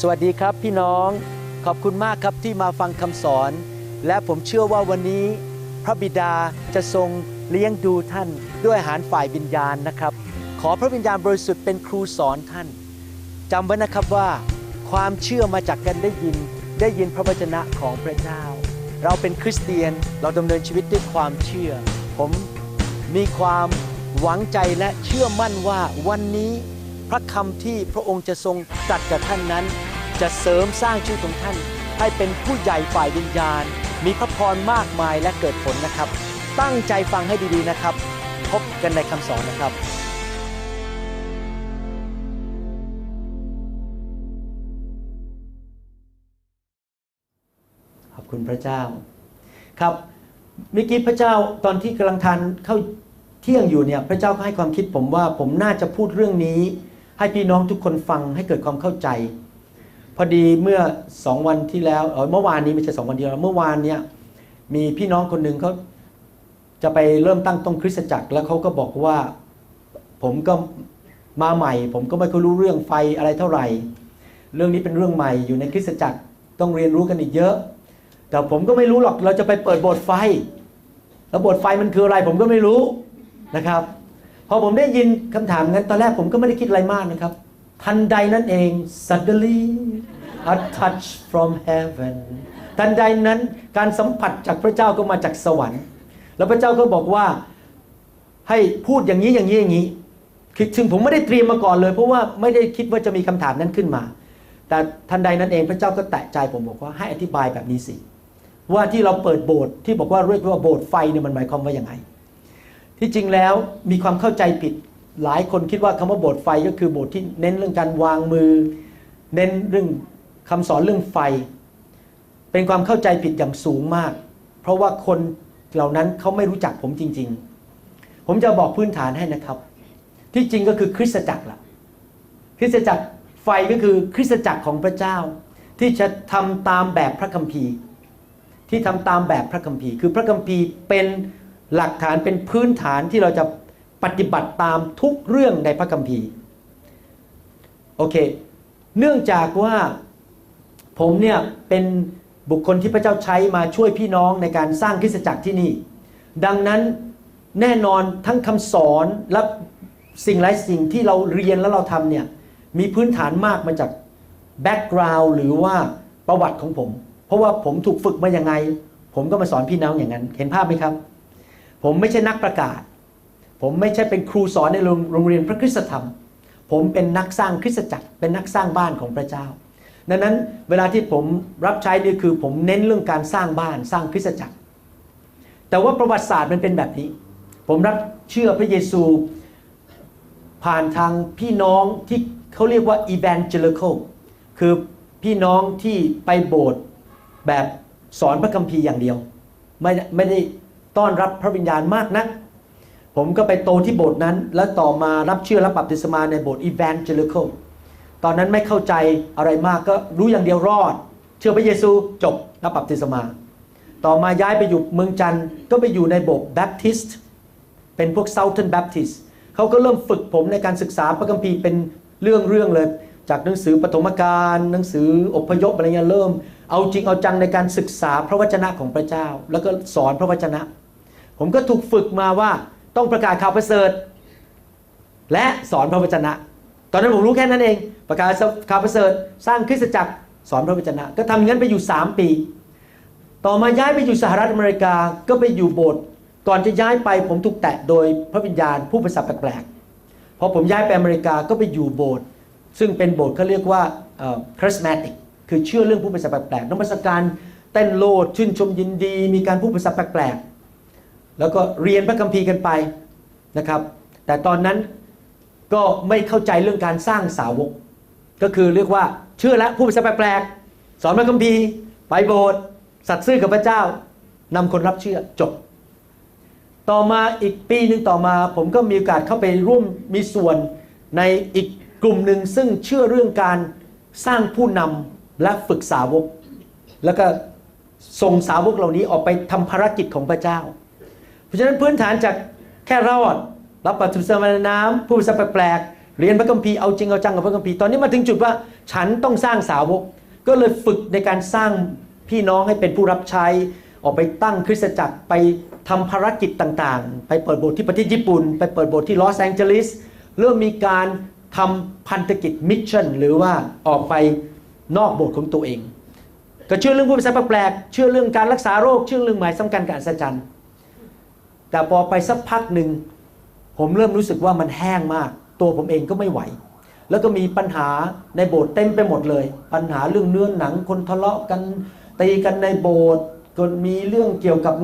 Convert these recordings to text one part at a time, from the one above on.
สวัสดีครับพี่น้องขอบคุณมากครับที่มาฟังคำสอน และผมเชื่อว่าวันนี้พระบิดาจะทรงเลี้ยงดูท่านด้วยอาหารฝ่ายวิญญาณนะครับ ขอพระวิญญาณบริสุทธิ์เป็นครูสอนท่านจำไว้นะครับว่า ความเชื่อมาจากการได้ยินได้ยินพระวจนะของพระเจ้า เราเป็นคริสเตียนเราดำเนินชีวิตด้วยความเชื่อ ผมมีความหวังใจและเชื่อมั่นว่าวันนี้ ระคำที่พระองค์จะทรงตรัสกับท่านนั้น จะเสริมสร้างชีวิตของท่าน ให้เป็นผู้ใหญ่ฝ่ายวิญญาณ มีพระพรมากมายและเกิดผลนะครับ ตั้งใจฟังให้ดีๆนะครับ พบกันในคำสอนนะครับขอบคุณพระเจ้า ครับเมื่อกี้พระเจ้าตอนที่กำลังทานเข้าเที่ยงอยู่เนี่ยพระเจ้าก็ให้ความคิดผมว่าผมน่าจะพูดเรื่องนี้ ให้พี่น้องทุกคนฟังให้เกิดความเข้าใจ พอดีเมื่อสองวันที่แล้วเออเมื่อวานนี้ไม่ใช่สองวันเดียวเมื่อวานเนี่ยมีพี่น้องคนหนึ่งเขาจะไปเริ่มตั้งต้นคริสตจักร แล้วเขาก็บอกว่าผมก็มาใหม่ ผมก็ไม่ค่อยรู้เรื่องไฟอะไรเท่าไหร่ เรื่องนี้เป็นเรื่องใหม่อยู่ในคริสตจักรต้องเรียนรู้กันอีกเยอะ แต่ผมก็ไม่รู้หรอกเราจะไปเปิดโบสถ์ไฟ แล้วโบสถ์ไฟมันคืออะไร ผมก็ไม่รู้นะครับ พอผมได้ยินคำถามงั้นตอนแรกผมก็ไม่ได้คิดอะไรมากนะครับ ทันใดนั้นเอง suddenly a touch from heaven ทันใดนั้นการสัมผัสจากพระเจ้าก็มาจากสวรรค์ แล้วพระเจ้าก็บอกว่าให้พูดอย่างนี้อย่างนี้อย่างนี้คือถึงผมไม่ได้เตรียมมาก่อนเลย เพราะว่าไม่ได้คิดว่าจะมีคำถามนั้นขึ้นมา แต่ทันใดนั้นเองพระเจ้าก็แตะใจผมบอกว่าให้อธิบายแบบนี้สิว่าที่เราเปิดโบสถ์ที่บอกว่าเรียกว่าโบสถ์ไฟเนี่ยมันหมายความว่าอย่างไง ที่จริงแล้วมีความเข้าใจผิด หลายคนคิดว่าคำว่าโบสถ์ไฟก็คือโบสถ์ที่เน้นเรื่องการวางมือ เน้นเรื่องคำสอนเรื่องไฟ เป็นความเข้าใจผิดอย่างสูงมาก เพราะว่าคนเหล่านั้นเขาไม่รู้จักผมจริง ๆ ผมจะบอกพื้นฐานให้นะครับ ที่จริงก็คือคริสตจักรละคริสตจักรไฟก็คือคริสตจักรของพระเจ้า ที่จะทำตามแบบพระคัมภีร์ ที่ทำตามแบบพระคัมภีร์ คือพระคัมภีร์เป็น หลักฐานเป็นพื้นฐานที่เราจะปฏิบัติตามทุกเรื่องในพระคัมภีร์โอเค เนื่องจากว่าผมเนี่ยเป็นบุคคลที่พระเจ้าใช้มาช่วยพี่น้องในการสร้างคริสตจักรที่นี่ ดังนั้นแน่นอนทั้งคำสอนและสิ่งหลายสิ่งที่เราเรียนแล้วเราทำเนี่ยมีพื้นฐานมากมาจากแบ็กกราวด์หรือว่าประวัติของผม เพราะว่าผมถูกฝึกมาอย่างไง ผมก็มาสอนพี่น้องอย่างนั้น เห็นภาพไหมครับ ผมไม่ใช่นักประกาศ ผมไม่ใช่เป็นครูสอนในโรงเรียนพระคริสตธรรม ผมเป็นนักสร้างคริสตจักร เป็นนักสร้างบ้านของพระเจ้า ดังนั้นเวลาที่ผมรับใช้นี่คือผมเน้นเรื่องการสร้างบ้านสร้างคริสตจักร แต่ว่าประวัติศาสตร์มันเป็นแบบนี้ ผมรับเชื่อพระเยซูผ่านทางพี่น้องที่เขาเรียกว่า evangelical คือพี่น้องที่ไปโบสถ์แบบสอนพระคัมภีร์อย่างเดียว ไม่ไม่ได้ ต้อนรับพระวิญญาณมากนัก ผมก็ไปโตที่โบสถ์นั้น แล้วต่อมารับเชื่อรับบัพติศมาในโบสถ์ evangelical ตอนนั้นไม่เข้าใจอะไรมากก็รู้อย่างเดียวรอด เชื่อพระเยซูจบรับบัพติศมา ต่อมาย้ายไปอยู่เมืองจันทร์ก็ไปอยู่ในโบสถ์ Baptist เป็นพวก Southern Baptist เขาก็เริ่มฝึกผมในการศึกษาพระคัมภีร์เป็นเรื่องเรื่องเลย จากหนังสือปฐมกาลหนังสืออพยพอะไรเงี้ยเริ่ม เอาจริงเอาจังในการศึกษาพระวจนะของพระเจ้า แล้วก็สอนพระวจนะ ผมก็ถูกฝึกมาว่าต้องประกาศข่าวประเสริฐ และสอนพระวจนะ ตอนนั้นผมรู้แค่นั้นเอง ประกาศข่าวประเสริฐ สร้างคริสตจักรสอนพระวจนะ ก็ทำอย่างนั้นไปอยู่ 3 ปี ต่อมาย้ายไปอยู่สหรัฐอเมริกาก็ไปอยู่โบสถ์ก่อนจะย้ายไปผมถูกแตะโดยพระวิญญาณผู้ภาษาแปลกๆพอผมย้ายไปอเมริกาก็ไปอยู่โบสถ์ซึ่งเป็นโบสถ์เขาเรียกว่าคริสมาติกคือเชื่อเรื่องผู้ภาษาแปลกๆนมัสการเต้นโลดชื่นชมยินดี มีการพูดภาษาแปลกๆ แล้วก็เรียนพระคัมภีร์กันไปนะครับ แต่ตอนนั้นก็ไม่เข้าใจเรื่องการสร้างสาวก ก็คือเรียกว่าเชื่อแล้วผู้ภาษาแปลกๆสอนพระคัมภีร์ ไปโบสถ์สัตย์ซื่อกับพระเจ้านำคนรับเชื่อจบ ต่อมาอีกปีหนึ่งต่อมาผมก็มีโอกาสเข้าไปร่วมมีส่วนในอีกกลุ่มหนึ่งซึ่งเชื่อเรื่องการสร้างผู้นำและฝึกสาวก แล้วก็ส่งสาวกเหล่านี้ออกไปทำภารกิจของพระเจ้า ราะฉะนั้นพื้นฐานจากแค่รอดรับปัจจุบันน้ำผู้ภาษาแปลกๆเรียนพระคัมภีร์เอาจริงเอาจังกับพระคัมภีร์ตอนนี้มาถึงจุดว่าฉันต้องสร้างสาวก ก็เลยฝึกในการสร้างพี่น้องให้เป็นผู้รับใช้ ออกไปตั้งคริสตจักรไปทำภารกิจต่างๆ ไปเปิดโบสถ์ที่ประเทศญี่ปุ่น ไปเปิดโบสถ์ที่ลอสแองเจลิสเริ่มมีการทำพันธกิจมิชชั่นหรือว่าออกไปนอกโบสถ์ของตัวเอง ก็เชื่อเรื่องผู้ภาษาแปลกๆเชื่อเรื่องการรักษาโรคเชื่อเรื่องหมายสำคัญการอัศจรรย์ แต่พอไปสักพักหนึ่งผมเริ่มรู้สึกว่ามันแห้งมาก ตัวผมเองก็ไม่ไหว แล้วก็มีปัญหาในโบสถ์เต็มไปหมดเลย ปัญหาเรื่องเนื้อหนังคนทะเลาะกันตีกันในโบสถ์ก็มีเรื่องเกี่ยวกับ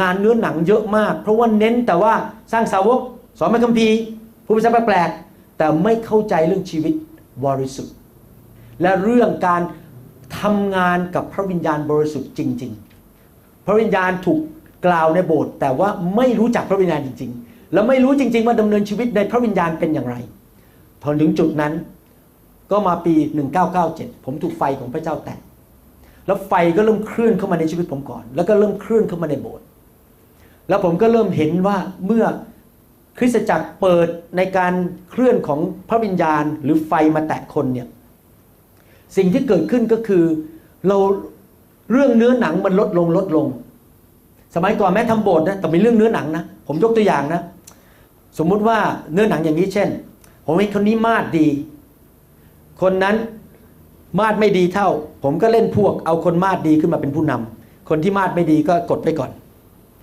งานเนื้อหนังเยอะมาก เพราะว่าเน้นแต่ว่าสร้างสาวกสอนพระคัมภีร์ผู้ภาษาแปลกแต่ไม่เข้าใจเรื่องชีวิตบริสุทธิ์ และเรื่องการทำงานกับพระวิญญาณบริสุทธิ์จริง ๆ พระวิญญาณถูก กล่าวในโบสถ์แต่ว่าไม่รู้จักพระวิญญาณจริง ๆ และไม่รู้จริง ๆ ว่าดำเนินชีวิตในพระวิญญาณเป็นอย่างไรพอถึงจุดนั้นก็มาปี 1997 ผมถูกไฟของพระเจ้าแตะแล้วไฟก็เริ่มเคลื่อนเข้ามาในชีวิตผมก่อน แล้วก็เริ่มเคลื่อนเข้ามาในโบสถ์แล้วผมก็เริ่มเห็นว่าเมื่อคริสตจักรเปิดในการเคลื่อนของพระวิญญาณหรือไฟมาแตะคนเนี่ยสิ่งที่เกิดขึ้นก็คือเราเรื่องเนื้อหนังมันลดลงลดลง สมัยก่อนแม่ทำโบสถ์นะแต่มีเรื่องเนื้อหนังนะผมยกตัวอย่างนะ สมมุติว่าเนื้อหนังอย่างนี้เช่น ผมเห็นคนนี้มาดดี คนนั้นมาดไม่ดีเท่า ผมก็เล่นพวกเอาคนมาดดีขึ้นมาเป็นผู้นำคนที่มาดไม่ดีก็กดไปก่อน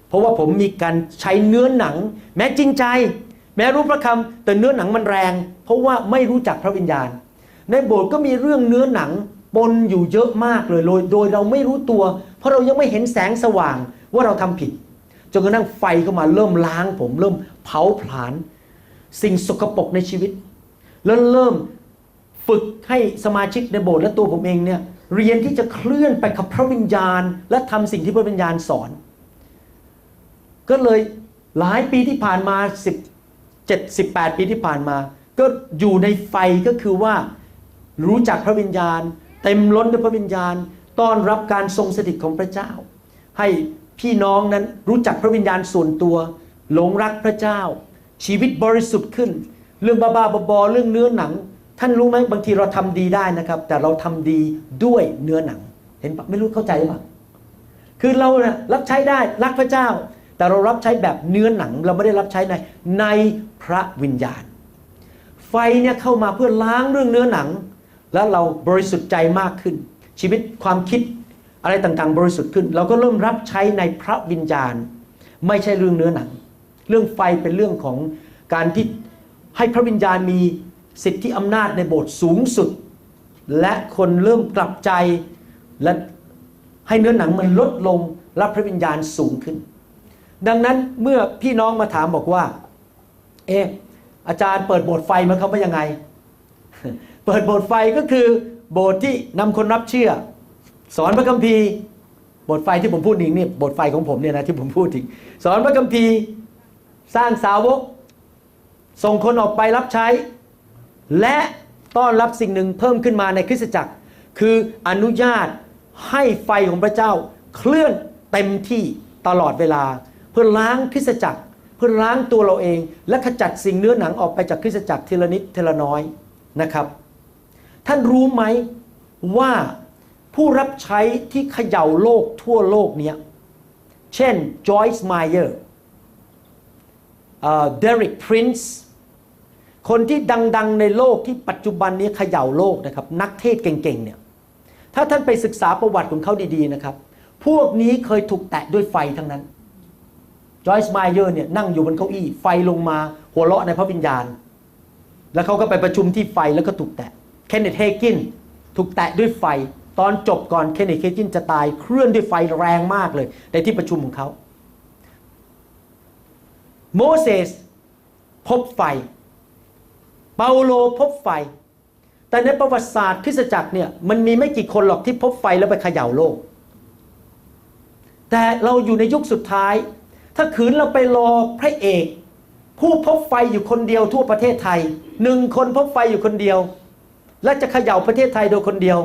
เพราะว่าผมมีการใช้เนื้อหนัง แม้จริงใจ แม้รู้พระคำแต่เนื้อหนังมันแรง เพราะว่าไม่รู้จักพระวิญญาณ ในโบสถ์ก็มีเรื่องเนื้อหนังปนอยู่เยอะมากเลยโดยโดยเราไม่รู้ตัว เพราะเรายังไม่เห็นแสงสว่าง ว่าเราทำผิด จนกระทั่งไฟเข้ามาเริ่มล้างผม เริ่มเผาผลาญสิ่งสกปรกในชีวิต แล้วเริ่มฝึกให้สมาชิกในโบสถ์และตัวผมเองเนี่ยเรียนที่จะเคลื่อนไปกับพระวิญญาณ และทำสิ่งที่พระวิญญาณสอน ก็เลยหลายปีที่ผ่านมา 17 18 ปีที่ผ่านมา ก็อยู่ในไฟก็คือว่ารู้จักพระวิญญาณ เต็มล้นด้วยพระวิญญาณ ต้อนรับการทรงสถิตของพระเจ้า ให้ พี่น้องนั้นรู้จักพระวิญญาณส่วนตัว หลงรักพระเจ้า ชีวิตบริสุทธิ์ขึ้น เรื่องบ้าๆบอๆเรื่องเนื้อหนัง ท่านรู้ไหมบางทีเราทำดีได้นะครับ แต่เราทำดีด้วยเนื้อหนัง เห็นปะไม่รู้เข้าใจปะคือเราเนะ่ยรับใช้ได้รักพระเจ้า แต่เรารับใช้แบบเนื้อหนัง เราไม่ได้รับใช้ในในพระวิญญาณ ไฟเนี่ยเข้ามาเพื่อล้างเรื่องเนื้อหนัง แล้วเราบริสุทธิ์ใจมากขึ้น ชีวิตความคิด อะไรต่างๆ บริสุทธิ์ขึ้น เราก็เริ่มรับใช้ในพระวิญญาณ ไม่ใช่เรื่องเนื้อหนัง เรื่องไฟเป็นเรื่องของการที่ให้พระวิญญาณมีสิทธิอำนาจในโบสถ์สูงสุด และคนเริ่มกลับใจและให้เนื้อหนังมันลดลงรับพระวิญญาณสูงขึ้น ดังนั้นเมื่อพี่น้องมาถามบอกว่า เอออาจารย์เปิดโบสถ์ไฟมันเขาว่ายังไง เปิดโบสถ์ไฟก็คือโบสถ์ที่นำคนรับเชื่อ สอนพระคัมภีร์บสถ์ไฟที่ผมพูดถึงนี่บสถ์ไฟของผมเนี่ยนะที่ผมพูดถึง สอนพระคัมภีร์สร้างสาวก ส่งคนออกไปรับใช้ และต้อนรับสิ่งหนึ่งเพิ่มขึ้นมาในคริสตจักร คืออนุญาตให้ไฟของพระเจ้า เคลื่อนเต็มที่ตลอดเวลา เพื่อล้างคริสตจักร เพื่อล้างตัวเราเอง และขจัดสิ่งเนื้อหนังออกไปจากคริสตจักรทีละนิดทีละน้อยนะครับ ท่านรู้ไหมว่า ผู้รับใช้ที่เขย่าโลกทั่วโลกเนี้ย เช่นจอยส์ไมเออร์เดริกพรินซ์คนที่ดัง ๆ ในโลกที่ปัจจุบันนี้เขย่าโลกนะครับ นักเทศเก่ง ๆ เนี่ย ถ้าท่านไปศึกษาประวัติของเขาดี ๆ นะครับ พวกนี้เคยถูกแตะด้วยไฟทั้งนั้นจอยส์ไมเออร์เนี่ยนั่งอยู่บนเก้าอี้ ไฟลงมาหัวเราะในพระวิญญาณ แล้วเขาก็ไปประชุมที่ไฟแล้วก็ถูกแตะเคนเนตเฮกินถูกแตะด้วยไฟ ตอนจบก่อนเคนเนตเฮกินจะตายเคลื่อนด้วยไฟแรงมากเลย ในที่ประชุมของเขาโมเสสพบไฟ เปาโลพบไฟ แต่ในประวัติศาสตร์คริสตจักรเนี่ยมันมีไม่กี่คนหรอกที่พบไฟแล้วไปเขย่าโลก แต่เราอยู่ในยุคสุดท้าย ถ้าขืนเราไปรอพระเอก ผู้พบไฟอยู่คนเดียวทั่วประเทศไทยหนึ่งคนพบไฟอยู่คนเดียว และจะเขย่าประเทศไทยโดยคนเดียว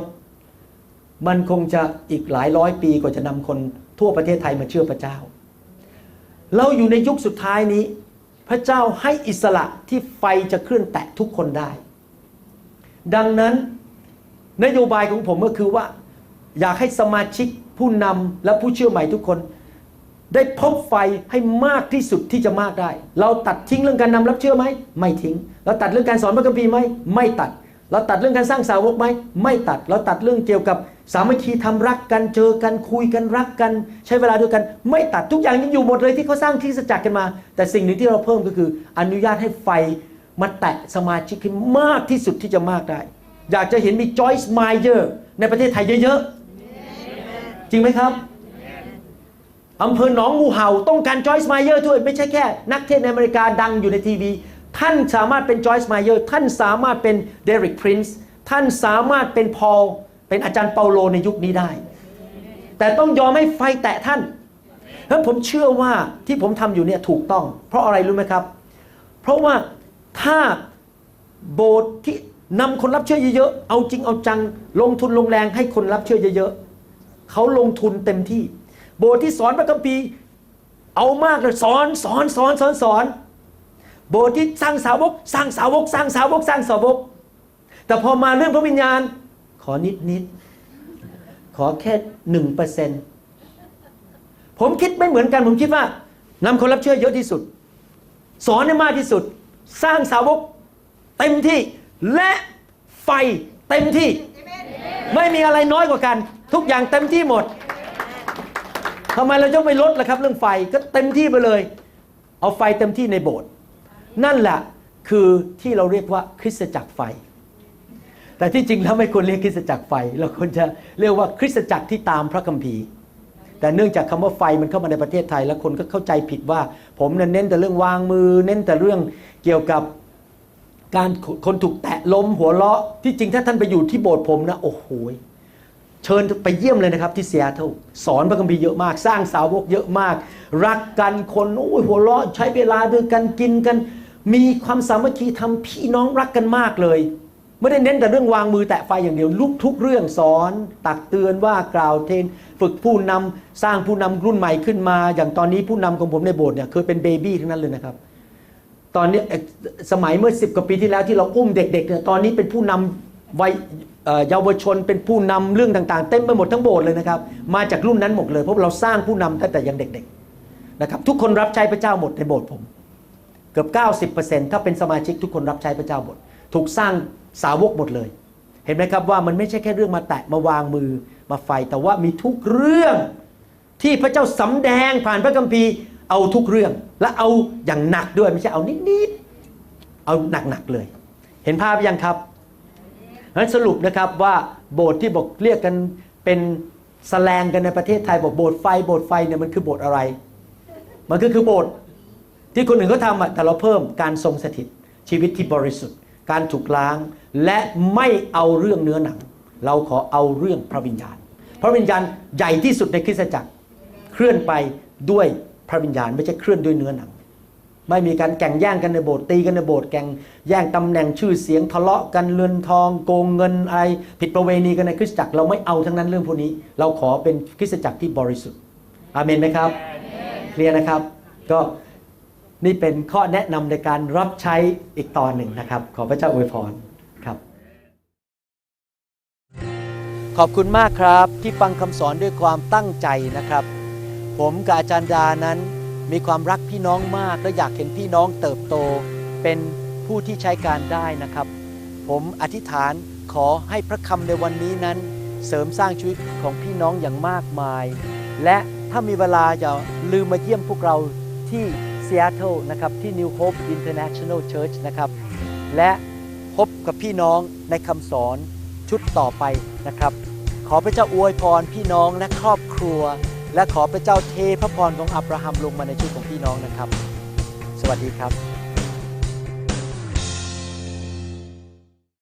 มันคงจะอีกหลายร้อยปีกว่าจะนำคนทั่วประเทศไทยมาเชื่อพระเจ้า เราอยู่ในยุคสุดท้ายนี้ พระเจ้าให้อิสระที่ไฟจะเคลื่อนแตะทุกคนได้ ดังนั้นนโยบายของผมก็คือว่า อยากให้สมาชิกผู้นำและผู้เชื่อใหม่ทุกคน ได้พบไฟให้มากที่สุดที่จะมากได้ เราตัดทิ้งเรื่องการนำรับเชื่อไหมไม่ทิ้ง เราตัดเรื่องการสอนพระคัมภีร์ไหมไม่ตัด เราตัดเรื่องการสร้างสาวกไหมไม่ตัด เราตัดเรื่องเกี่ยวกับ สามัคคีทำรักกันเจอกันคุยกันรักกัน ใช้เวลาด้วยกัน ไม่ตัดทุกอย่างยังอยู่หมดเลยที่เขาสร้างที่สจักรกันมา แต่สิ่งหนึ่งที่เราเพิ่มก็คือ อนุญาตให้ไฟมาแตะสมาชิกให้นมากที่สุดที่จะมากได้ อยากจะเห็นมีจอยส์ไมเยอร์ในประเทศไทยเยอะๆ จริงไหมครับอำเภอหนองงูเห่าต้องการจอยส์ไมเยอร์ด้วยไม่ใช่แค่ นักเทศน์ในอเมริกาดังอยู่ในทีวี ท่านสามารถเป็นจอยส์ไมเยอร์ท่านสามารถเป็นเดริกพรินซ์ท่านสามารถเป็นพอล เป็นอาจารย์เปาโลในยุคนี้ได้ แต่ต้องยอมให้ไฟแตะท่านเพราะผมเชื่อว่าที่ผมทำอยู่เนี่ยถูกต้อง เพราะอะไรรู้ไหมครับ เพราะว่าถ้าโบสถ์ที่นำคนรับเชื่อเยอะๆ เอาจริงเอาจัง ลงทุนลงแรงให้คนรับเชื่อเยอะๆ เขาลงทุนเต็มที่ โบสถ์ที่สอนพระคัมภีร์เอามากเลยสอนสอนสอนสอนสอน โบสถ์ที่สร้างสาวก สร้างสาวก สร้างสาวก สร้างสาวก แต่พอมาเรื่องพระวิญญาณ ขอนิดนิดขอแค่หนึ่งเปอร์เซ็นผมคิดไม่เหมือนกัน ผมคิดว่านำคนรับเชื่อเยอะที่สุด สอนให้มากที่สุด สร้างสาวกเต็มที่และไฟเต็มที่ ไม่มีอะไรน้อยกว่ากัน ทุกอย่างเต็มที่หมดทำไมเราจะไม่ลดล่ะครับ เรื่องไฟก็เต็มที่ไปเลย เอาไฟเต็มที่ในโบสถ์นั่นแหละคือที่เราเรียกว่าคริสตจักรไฟ แต่ที่จริงแล้วไม่ควรเรียกคริสตจักรไฟ เราควรจะเรียกว่าคริสตจักรที่ตามพระคัมภีร์ แต่เนื่องจากคำว่าไฟมันเข้ามาในประเทศไทย แล้วคนก็เข้าใจผิดว่า ผมนั้นเน้นแต่เรื่องวางมือ เน้นแต่เรื่องเกี่ยวกับการคนถูกแตะล้มหัวเราะ ที่จริงถ้าท่านไปอยู่ที่โบสถ์ผมนะโอ้โหเชิญไปเยี่ยมเลยนะครับที่เซียเทิลสอนพระคัมภีร์เยอะมาก สร้างสาวกเยอะมาก รักกันคนโอ้ยหัวเราะใช้เวลาด้วยกันกินกัน มีความสามัคคีทำพี่น้องรักกันมากเลย ไม่ได้เน้นแต่เรื่องวางมือแตะไฟอย่างเดียวลุกทุกเรื่องสอน ตักเตือนว่ากล่าวเทน ฝึกผู้นำสร้างผู้นำรุ่นใหม่ขึ้นมา อย่างตอนนี้ผู้นำของผมในโบสถ์เนี่ยเคยเป็นเบบี้ทั้งนั้นเลยนะครับ ตอนนี้สมัยเมื่อสิบกว่าปีที่แล้วที่เราอุ้มเด็กๆเนี่ยตอนนี้เป็นผู้นำวัยเยาวชนเป็นผู้นำเรื่องต่างๆ เต็มไปหมดทั้งโบสถ์เลยนะครับ มาจากรุ่นนั้นหมดเลยเพราะเราสร้างผู้นำตั้งแต่ยังเด็กๆนะครับทุกคนรับใช้พระเจ้าหมดในโบสถ์ผม เกือบ 90%ถ้าเป็นสมาชิกทุกคนรับใช้พระเจ้าหมดถูกสร้าง สาวกหมดเลย เห็นไหมครับว่ามันไม่ใช่แค่เรื่องมาแตะมาวางมือมาไฟแต่ว่ามีทุกเรื่องที่พระเจ้าสำแดงผ่านพระคัมภีร์เอาทุกเรื่องและเอาอย่างหนักด้วยไม่ใช่เอานิดๆเอาหนักๆเลย เห็นภาพยังครับนั้นสรุปนะครับว่าโบสถ์ที่บอกเรียกกันเป็นสแลงกันในประเทศไทยบอกโบสถ์ไฟโบสถ์ไฟเนี่ยมันคือโบสถ์อะไร มันก็คือโบสถ์ที่คนอื่นเขาทำแต่เราเพิ่มการทรงสถิตชีวิตที่บริสุทธิ์ การถูกล้าง และไม่เอาเรื่องเนื้อหนัง เราขอเอาเรื่องพระวิญญาณ พระวิญญาณใหญ่ที่สุดในคริสตจักร เคลื่อนไปด้วยพระวิญญาณ ไม่ใช่เคลื่อนด้วยเนื้อหนัง ไม่มีการแข่งแย่งกันในโบสถ์ตีกันในโบสถ์แข่งแย่งตำแหน่งชื่อเสียงทะเลาะกันเรือนทอง โกงเงินอะไรผิดประเวณีกันในคริสตจักรเราไม่เอาทั้งนั้นเรื่องพวกนี้ เราขอเป็นคริสตจักรที่บริสุทธิ์ อาเมนไหมครับ เคลียร์นะครับ ก็ นี่เป็นข้อแนะนำในการรับใช้อีกตอนหนึ่งนะครับ ขอพระเจ้าอวยพรครับ ขอบคุณมากครับที่ฟังคำสอนด้วยความตั้งใจนะครับ ผมกับอาจารย์ดานั้นมีความรักพี่น้องมาก และอยากเห็นพี่น้องเติบโต เป็นผู้ที่ใช้การได้นะครับ ผมอธิษฐานขอให้พระคำในวันนี้นั้น เสริมสร้างชีวิตของพี่น้องอย่างมากมาย และถ้ามีเวลาอย่าลืมมาเยี่ยมพวกเราที่ ซีแอตเทิลนะครับที่ New Hope International Church นะครับและพบกับพี่น้องในคำสอนชุดต่อไปนะครับ ขอพระเจ้าอวยพรพี่น้องและครอบครัว และขอพระเจ้าเทพระพรของอับราฮัมลงมาในชีวิตของพี่น้องนะครับ สวัสดีครับ